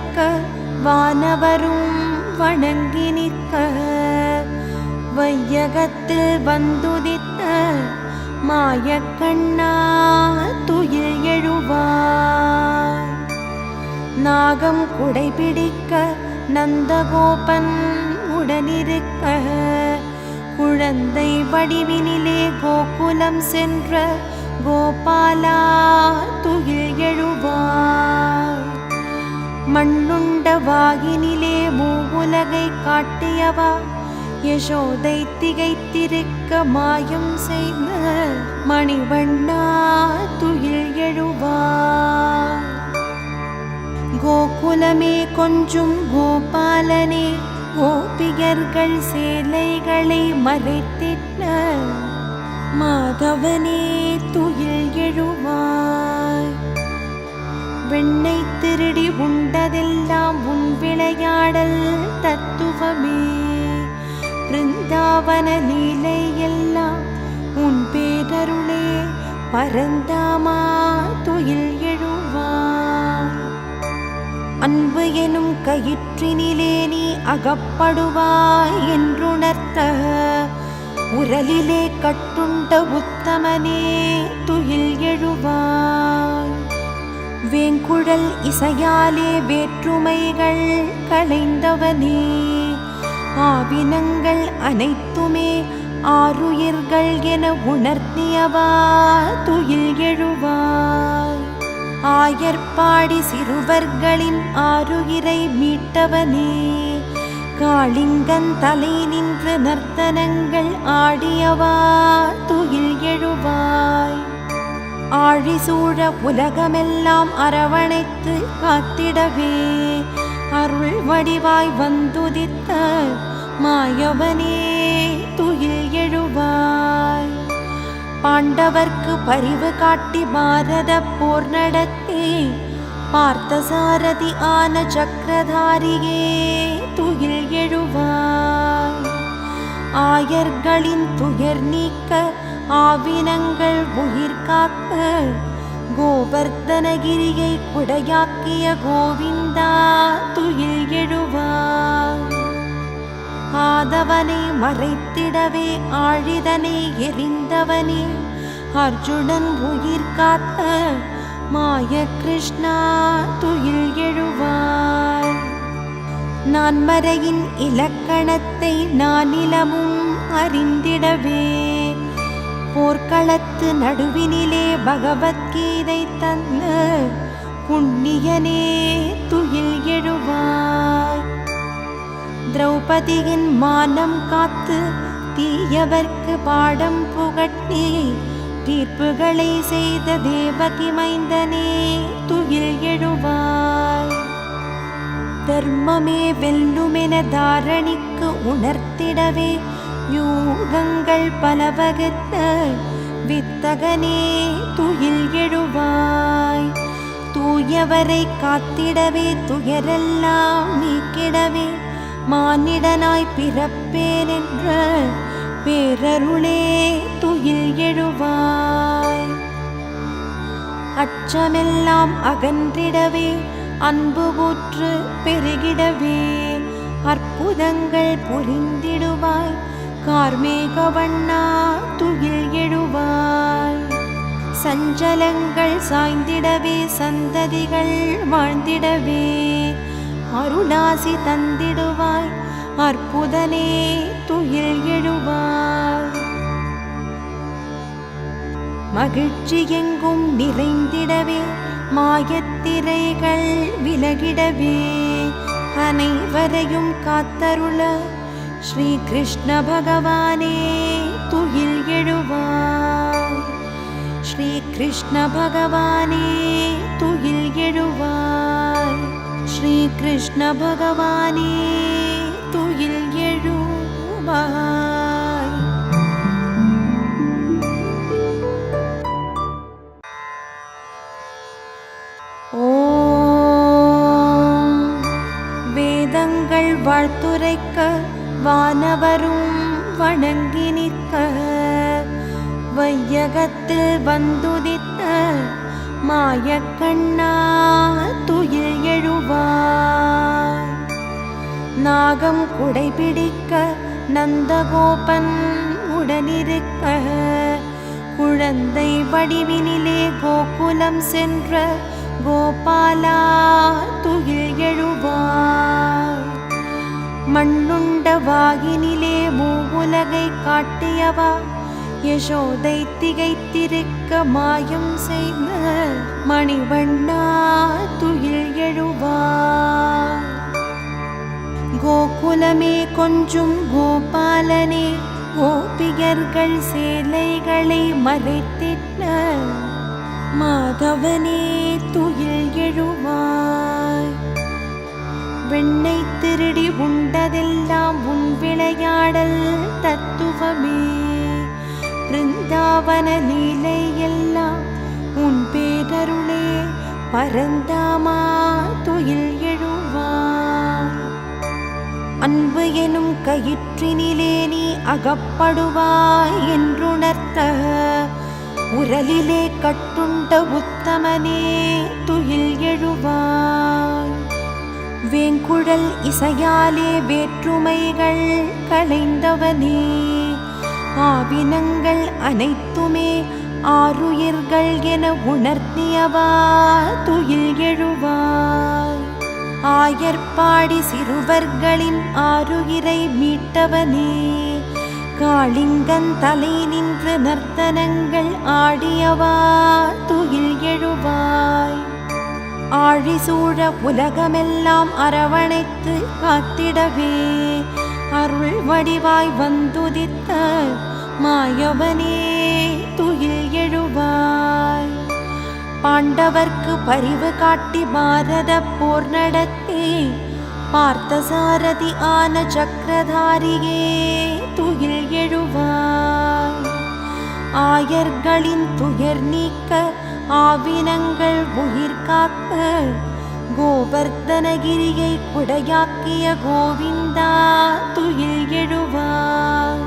வைக்க வானவரும் வணங்கி நிற்க. வையகத்தில் வந்துதித்த மாயக்கண்ணா துயில் எழுவார் நாகம் குடைபிடிக்க நந்தகோபன் உடனிருக்க. குழந்தை வடிவினிலே கோகுலம் சென்ற கோபாலா துயில் எழுவார் மண்ணுண்ட வாகினிலே மூவுலகை காட்டியவா யசோதை திகைத்திருக்க மாயம் செய்த மணிவண்ணா துயில் எழுவா கோகுலமே கொஞ்சும் கோபாலனே கோபியர்கள் சேலைகளை மறைத்திட்ட மாதவனே துயில் எழுவாய் வெண்ணை திருடி உண்டதெல்லாம் உன் விளையாடல் தத்துவமே. பிருந்தாவன நீலை எல்லாம் உன் பேரருளே பரந்தாமா துயில் எழுவாய் அன்பு எனும் கயிற்றினிலே நீ அகப்படுவாய் என்றுணர்த்த உரலிலே கட்டுண்ட உத்தமனே துயில் எழுவாய் வேங்குழல் இசையாலே வேற்றுமைகள் களைந்தவனே ஆவினங்கள் அனைத்துமே ஆறுயிர்கள் என உணர்த்தியவா துயில் எழுவாய். ஆயர்பாடி சிறுவர்களின் ஆறுயிரை மீட்டவனே. காளிங்கன் தலை நின்று நர்த்தனங்கள் ஆடியவா துயில் எழுவாய். ஆழி சூழ உலகமெல்லாம் அரவணைத்து காத்திடவே. அருள் வடிவாய் வந்துதித்த மாயவனே துயில் எழுவாய். பாண்டவர்க்கு பரிவு காட்டி பாரத போர் நடத்தி. பார்த்த சாரதி ஆன சக்கரதாரியே துயில் எழுவாய். ஆயர்களின் துயர் நீக்க ஆவினங்கள் உயிர் காக்க கோவர்த்தனகிரியை குடையாக்கிய கோவிந்தா துயில் எழுவார். ஆதவனை மறைத்திடவே ஆழிதனை எரிந்தவனே அர்ஜுனன் உயிர் காத்த மாய கிருஷ்ணா துயில் எழுவார். நான் மறையின் இலக்கணத்தை நானிலமும் அறிந்திடவே போர்க்களத்து நடுவினிலே பகவத்கீதை தந்த புண்ணியனே துயில் எழுவாய். திரௌபதியின் மானம் காத்து தீயவர்க்கு பாடம் புகட்டி தீர்ப்புகளை செய்த தேவகி மைந்தனே துயில் எழுவாய். தர்மமே வெல்லுமென தாரணிக்கு உணர்த்திடவே யூகங்கள் பல வகுத்த வித்தகனே துயில் எழுவாய். தூயவரை காத்திடவே துயரெல்லாம் நீக்கிடவே மானிடனாய் பிறப்பேன் என்ற பேரருளே துயில் எழுவாய். அச்சமெல்லாம் அகன்றிடவே அன்பு ஊற்று பெருகிடவே அற்புதங்கள் புரிந்திடுவாய் கார்மேக வண்ணா துயில் எழுவாய். சஞ்சலங்கள் சாய்ந்திடவே சந்ததிகள் வாழ்ந்திடவே அருளாசி தந்திடுவாய் அற்புதனே துயில் எழுவாய். மகிழ்ச்சி எங்கும் நிறைந்திடவே மாயத்திரைகள் விலகிடவே அனைவரையும் காத்தருள ஸ்ரீ கிருஷ்ண பகவானே துயில் எழுவாய். ஸ்ரீ கிருஷ்ண பகவானே துயில் எழுவாய். ஸ்ரீ கிருஷ்ண பகவானே துயில் எழுவாய். ஓம் வேதங்கள் வாழ்த்துரைக்க வானவரும் வணங்கி நிற்க வையகத்தில் வந்துதித்த மாயக்கண்ணா துயில் எழுவார் நாகம் குடைபிடிக்க நந்தகோபன் உடனிருக்க குழந்தை வடிவினிலே கோகுலம் சென்ற கோபாலா துயில் எழுவார் மண்ணுண்ட வாகினிலே மூவுலகை காட்டியவா யசோதை திகைத்திருக்க மாயம் செய்த மணிவண்ணா துயில் எழுவா கோகுலமே கொஞ்சும் கோபாலனே கோபியர்கள் சேலைகளை மறைத்திட்ட மாதவனே துயில் எழுவாய் வெண்ணை திருடி உண்டதெல்லாம் உன் விளையாடல் தத்துவமே. பிருந்தாவன நீலை எல்லாம் உன் பேரருளே பரந்தாமா துயில் எழுவாய் அன்பு எனும் கயிற்றினிலே நீ அகப்படுவாய் என்றுணர்த்த உரலிலே கட்டுண்ட உத்தமனே துயில் எழுவாய் வேங்குழல் இசையாலே வேற்றுமைகள் களைந்தவனே ஆவினங்கள் அனைத்துமே ஆறுயிர்கள் என உணர்த்தியவா துயில் எழுவாய். ஆயர்பாடி சிறுவர்களின் ஆறுயிரை மீட்டவனே. காளிங்கன் தலை நின்று நர்த்தனங்கள் ஆடியவா துயில் எழுவாய். ஆழி சூழ உலகமெல்லாம் அரவணைத்து காத்திடவே. அருள் வடிவாய் வந்துதித்த மாயவனே துயில் எழுவாய். பாண்டவர்க்கு பரிவு காட்டி பாரத போர் நடத்தி. பார்த்த சாரதி ஆன சக்கரதாரியே துயில் எழுவாய். ஆயர்களின் துயர் நீக்க ஆவினங்கள் உயிர் காக்க கோவர்த்தனகிரியை குடையாக்கிய கோவிந்தா துயில் எழுவார்.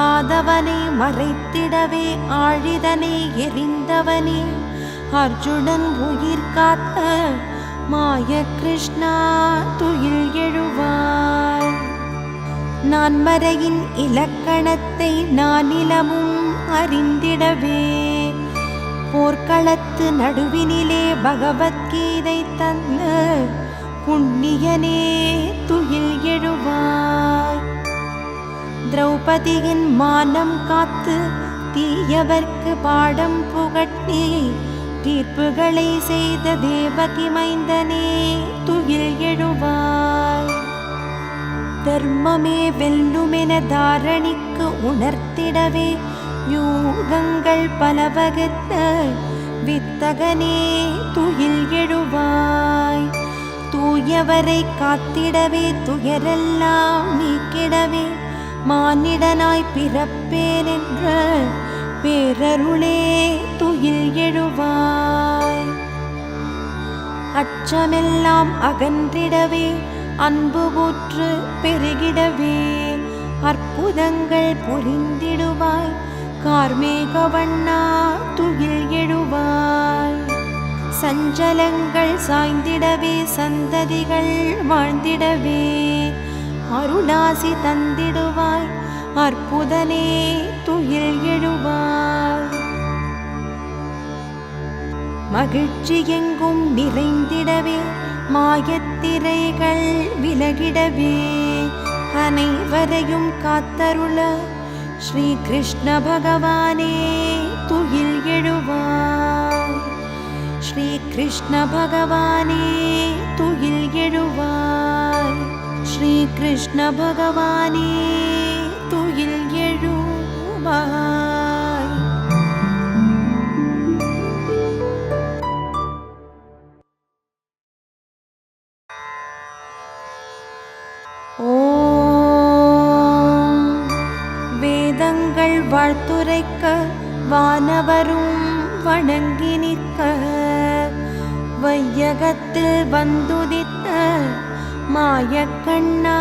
ஆதவனை மறைத்திடவே ஆழிதனை எரிந்தவனே அர்ஜுனன் உயிர் காத்த மாய கிருஷ்ணா துயில் எழுவார். நான் மறையின் இலக்கணத்தை நானிலமும் அறிந்திடவே போர்க்களத்து நடுவினிலே பகவத்கீதை தந்த புண்ணியனே துயில் எழுவாய். திரௌபதியின் மானம் காத்து தீயவர்க்கு பாடம் புகட்டி தீர்ப்புகளை செய்த தேவகி மைந்தனே துயில் எழுவாய். தர்மமே வெல்லுமென தாரணிக்கு உணர்த்திடவே யூகங்கள் பல வகுத்த வித்தகனே துயில் எழுவாய். தூயவரை காத்திடவே துயரெல்லாம் நீக்கிடவே மானிடனாய் பிறப்பேன் என்ற பேரருளே துயில் எழுவாய். அச்சமெல்லாம் அகன்றிடவே அன்பு ஊற்று பெருகிடவே அற்புதங்கள் புரிந்திடுவாய் கார்மேக வண்ணா துயில் எழுவாய். சஞ்சலங்கள் சாய்ந்திடவே சந்ததிகள் வாழ்ந்திடவே அருளாசி தந்திடுவாய் அற்புதனே துயில் எழுவாய். மகிழ்ச்சி எங்கும் நிறைந்திடவே மாயத்திரைகள் விலகிடவே அனைவரையும் காத்தருள ஸ்ரீ கிருஷ்ண பகவானே துயில் எழுவாய். ஸ்ரீ கிருஷ்ண பகவானே துயில் எழுவாய். ஸ்ரீ கிருஷ்ண பகவானே துயில் எழுவாய். வாழ்த்துரைக்க வானவரும் வணங்கி நிற்க வையகத்தில் வந்துதித்த மாயக்கண்ணா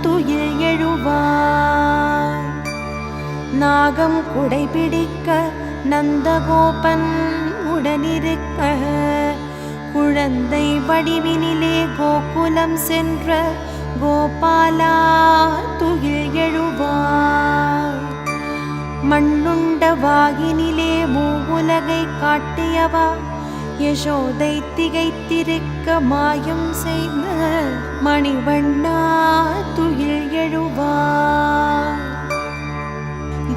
துயில் எழுவார் நாகம் குடைபிடிக்க நந்தகோபன் உடனிருக்க. குழந்தை வடிவினிலே கோகுலம் சென்ற கோபாலா துயில் எழுவார் மண்ணுண்ட வாகினிலே மூவுலகை காட்டியவா? யசோதை திகைத்திருக்க மாயம் செய்த மணிவண்ணா துயில் எழுவா?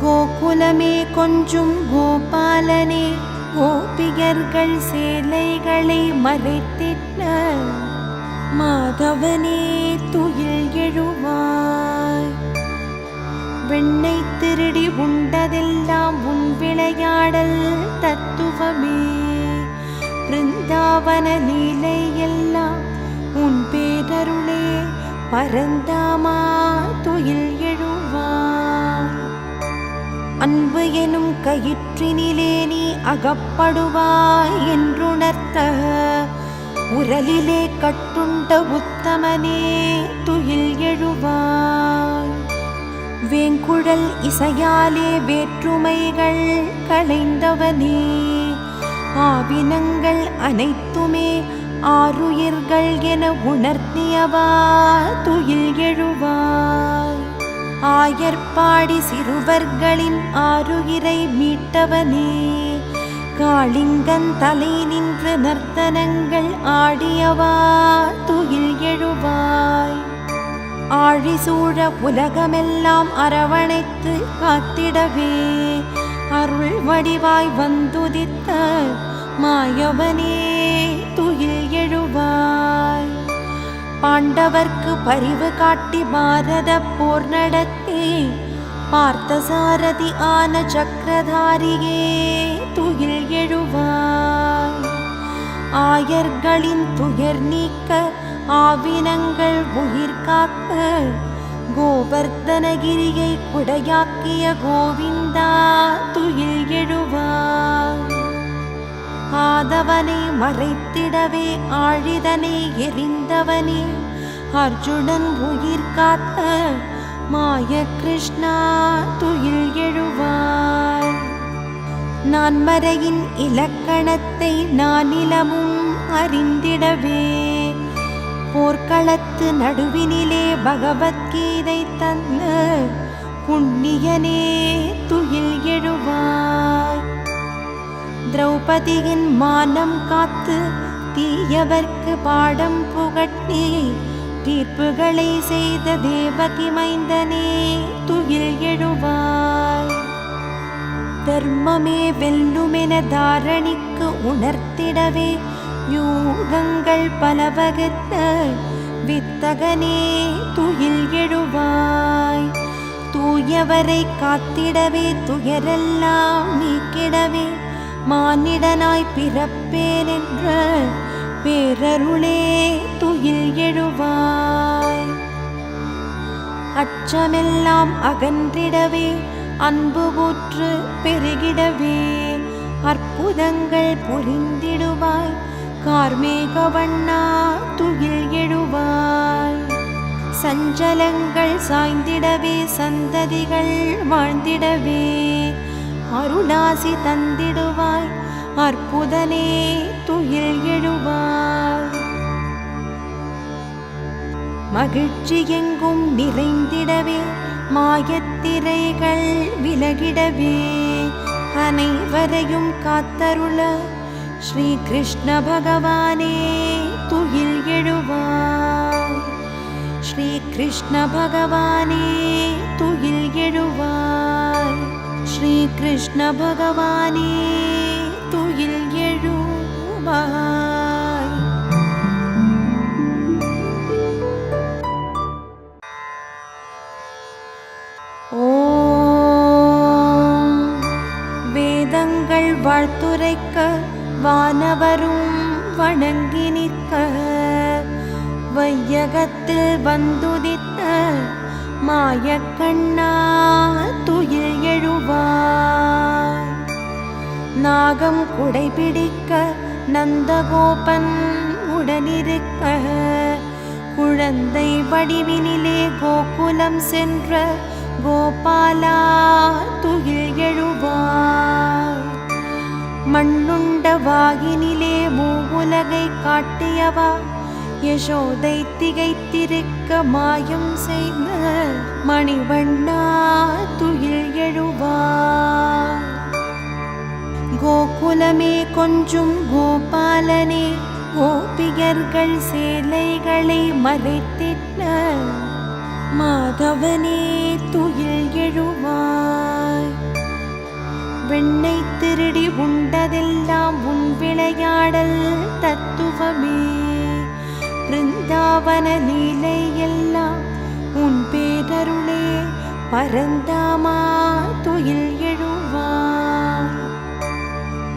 கோகுலமே கொஞ்சும் கோபாலனே கோபியர்கள் சேலைகளை மறைத்திட்ட மாதவனே துயில் எழுவாய் வெண்ணை திருடி உண்டதெல்லாம் உன் விளையாடல் தத்துவமே. பிருந்தாவன நீலை எல்லாம் உன் பேரருளே பரந்தாமா துயில் எழுவாய் அன்பு எனும் கயிற்றினிலே நீ அகப்படுவாய் என்றுணர்த்த உரலிலே கட்டுண்ட உத்தமனே துயில் எழுவாய் வேங்குழல் இசையாலே வேற்றுமைகள் களைந்தவனே ஆவினங்கள் அனைத்துமே ஆறுயிர்கள் என உணர்த்தியவா துயில் எழுவாய். ஆயர்பாடி சிறுவர்களின் ஆறுயிரை மீட்டவனே. காளிங்கன் தலை நின்று நர்த்தனங்கள் ஆடியவா துயில் எழுவாய். ஆழி சூழ உலகமெல்லாம் அரவணைத்து காத்திடவே. அருள் வடிவாய் வந்துதித்த மாயவனே துயில் எழுவாய். பாண்டவர்க்கு பரிவு காட்டி பாரத போர் நடத்தி பார்த்த சாரதி ஆன சக்கரதாரியே துயில் எழுவாய். ஆயர்களின் துயர் நீக்க ஆவினங்கள் உயிர் காக்க கோவர்த்தனகிரியை குடையாக்கிய கோவிந்தா துயில் எழுவார். ஆதவனை மறைத்திடவே ஆழிதனை எரிந்தவனே அர்ஜுனன் உயிர் காத்த மாய கிருஷ்ணா துயில் எழுவார். நான் மறையின் இலக்கணத்தை நானிலமும் அறிந்திடவே களத்து நடுவினிலே பகவத்கீதை தந்த புண்ணியனே துயில் எழுவாய். திரௌபதியின் மானம் காத்து தீயவர்க்கு பாடம் புகட்டி தீர்ப்புகளை செய்த தேவகி மைந்தனே துயில் எழுவாய். தர்மமே வெல்லுமென தாரணிக்கு உணர்த்திடவே யூகங்கள் பல வகுத்த வித்தகனே துயில் எழுவாய். தூயவரை காத்திடவே துயரெல்லாம் நீக்கிடவே மானிடனாய் பிறப்பேன் என்ற பேரருளே துயில் எழுவாய். அச்சமெல்லாம் அகன்றிடவே அன்பு ஊற்று பெருகிடவே அற்புதங்கள் புரிந்திடுவாய் கார்மேக வண்ணா துயில் எழுவாய். சஞ்சலங்கள் சாய்ந்திடவே சந்ததிகள் வாழ்ந்திடவே அருளாசி தந்திடுவாய் அற்புதனே துயில் எழுவாய். மகிழ்ச்சி எங்கும் நிறைந்திடவே மாயத்திரைகள் விலகிடவே அனைவரையும் காத்தருள ஸ்ரீ கிருஷ்ண பகவானே துயில் எழுவாய் ஸ்ரீ கிருஷ்ண பகவானே துயில் எழுவாய் ஸ்ரீ கிருஷ்ண பகவானே துயில் எழுவாய் வானவரும் வணங்கி நிற்க வையகத்தில் வந்துதித்த மாயக்கண்ணா துயில் எழுவார் நாகம் குடைபிடிக்க நந்தகோபன் உடனிருக்க குழந்தை வடிவினிலே கோகுலம் சென்ற கோபாலா துயில் எழுவார் மண்ணுண்ட வாகினிலே மூவுலகை காட்டியவா யசோதை திகைத்திருக்க மாயம் செய்த மணிவண்ணா துயில் எழுவா கோகுலமே கொஞ்சும் கோபாலனே கோபியர்கள் சேலைகளை மறைத்திட்ட மாதவனே துயில் எழுவாய் வெண்ணை திருடி உண்டதெல்லாம் உன் விளையாடல் தத்துவமே. பிருந்தாவன நீலை எல்லாம் உன் பேரருளே பரந்தாமா துயில் எழுவாய்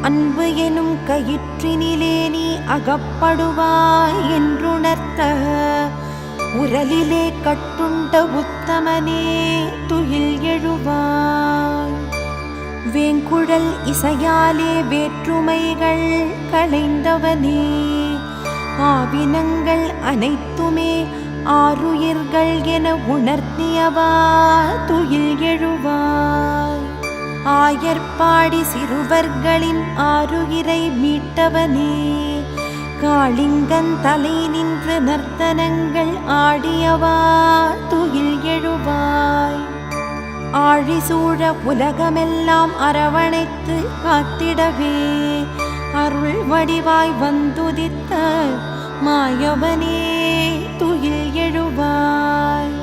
அன்பு எனும் கயிற்றினிலே நீ அகப்படுவாய் என்றுணர்த்த உரலிலே கட்டுண்ட உத்தமனே துயில் எழுவாய் வேங்குழல் இசையாலே வேற்றுமைகள் கலைந்தவனே. ஆவினங்கள் அனைத்துமே ஆறுயிர்கள் என உணர்த்தியவா துயில் எழுவாய். ஆயர்பாடி சிறுவர்களின் ஆறுயிரை மீட்டவனே. காளிங்கன் தலை நின்று நர்த்தனங்கள் ஆடியவா துயில் எழுவாய். ஆழி சூழ உலகமெல்லாம் அரவணைத்து காத்திடவே. அருள் வடிவாய் வந்துதித்த மாயவனே துயில் எழுவாய்.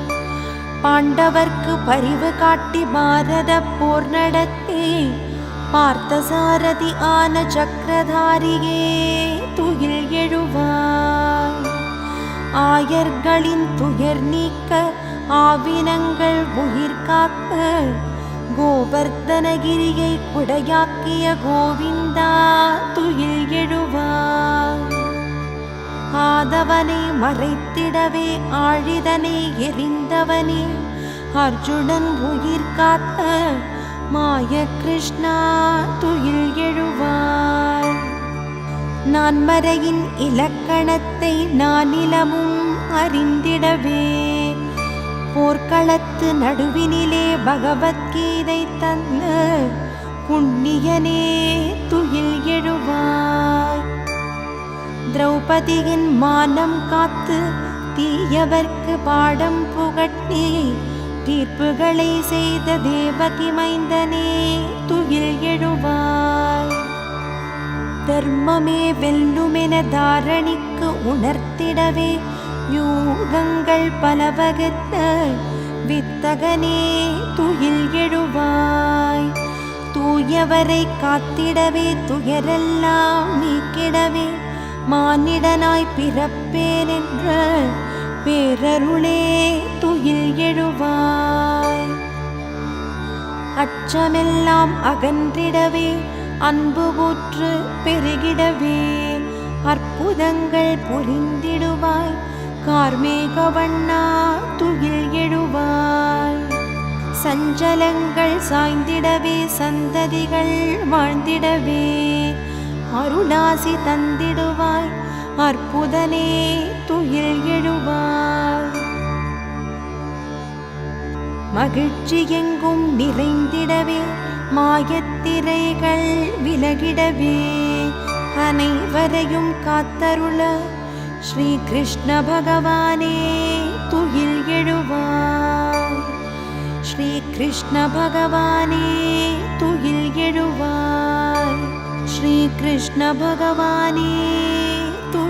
பாண்டவர்க்கு பரிவு காட்டி பாரத போர் நடத்தி பார்த்த சாரதி ஆன சக்கரதாரியே துயில் எழுவாய். ஆயர்களின் துயர் நீக்க ஆவினங்கள் உயிர் காக்க கோவர்த்தனகிரியை குடையாக்கிய கோவிந்தா துயில் எழுவார். ஆதவனை மறைத்திடவே ஆழிதனை எரிந்தவனே அர்ஜுனன் உயிர் காத்த மாய கிருஷ்ணா துயில் எழுவார். நான் மறையின் இலக்கணத்தை நானிலமும் அறிந்திடவே போர்க்களத்து நடுவினிலே பகவத்கீதை தந்த புண்ணியனே துயில் எழுவாய். திரௌபதியின் மானம் காத்து தீயவர்க்கு பாடம் புகட்டி தீர்ப்புகளை செய்த தேவகி மைந்தனே துயில் எழுவாய். தர்மமே வெல்லுமென தாரணிக்கு உணர்த்திடவே யூகங்கள் பல வகுத்த வித்தகனே துயில் எழுவாய் தூயவரை காத்திடவே துயரெல்லாம் நீக்கிடவே மானிடனாய் பிறப்பேன் என்ற பேரருளே துயில் எழுவாய் அச்சமெல்லாம் அகன்றிடவே அன்பு ஊற்று பெருகிடவே அற்புதங்கள் புரிந்திடுவாய் கார்மேக வண்ணா துயில் எழுவாய். சஞ்சலங்கள் சாய்ந்திடவே சந்ததிகள் வாழ்ந்திடவே அருளாசி தந்திடுவாய் அற்புதனே துயில் எழுவாய். மகிழ்ச்சி எங்கும் நிறைந்திடவே மாயத்திரைகள் விலகிடவே அனைவரையும் காத்தருள श्रीकृष्णभगवाने भगवानी तुगिल् श्रीकृष्ण भगवानी तुलगेवा श्रीकृष्ण भगवानी तु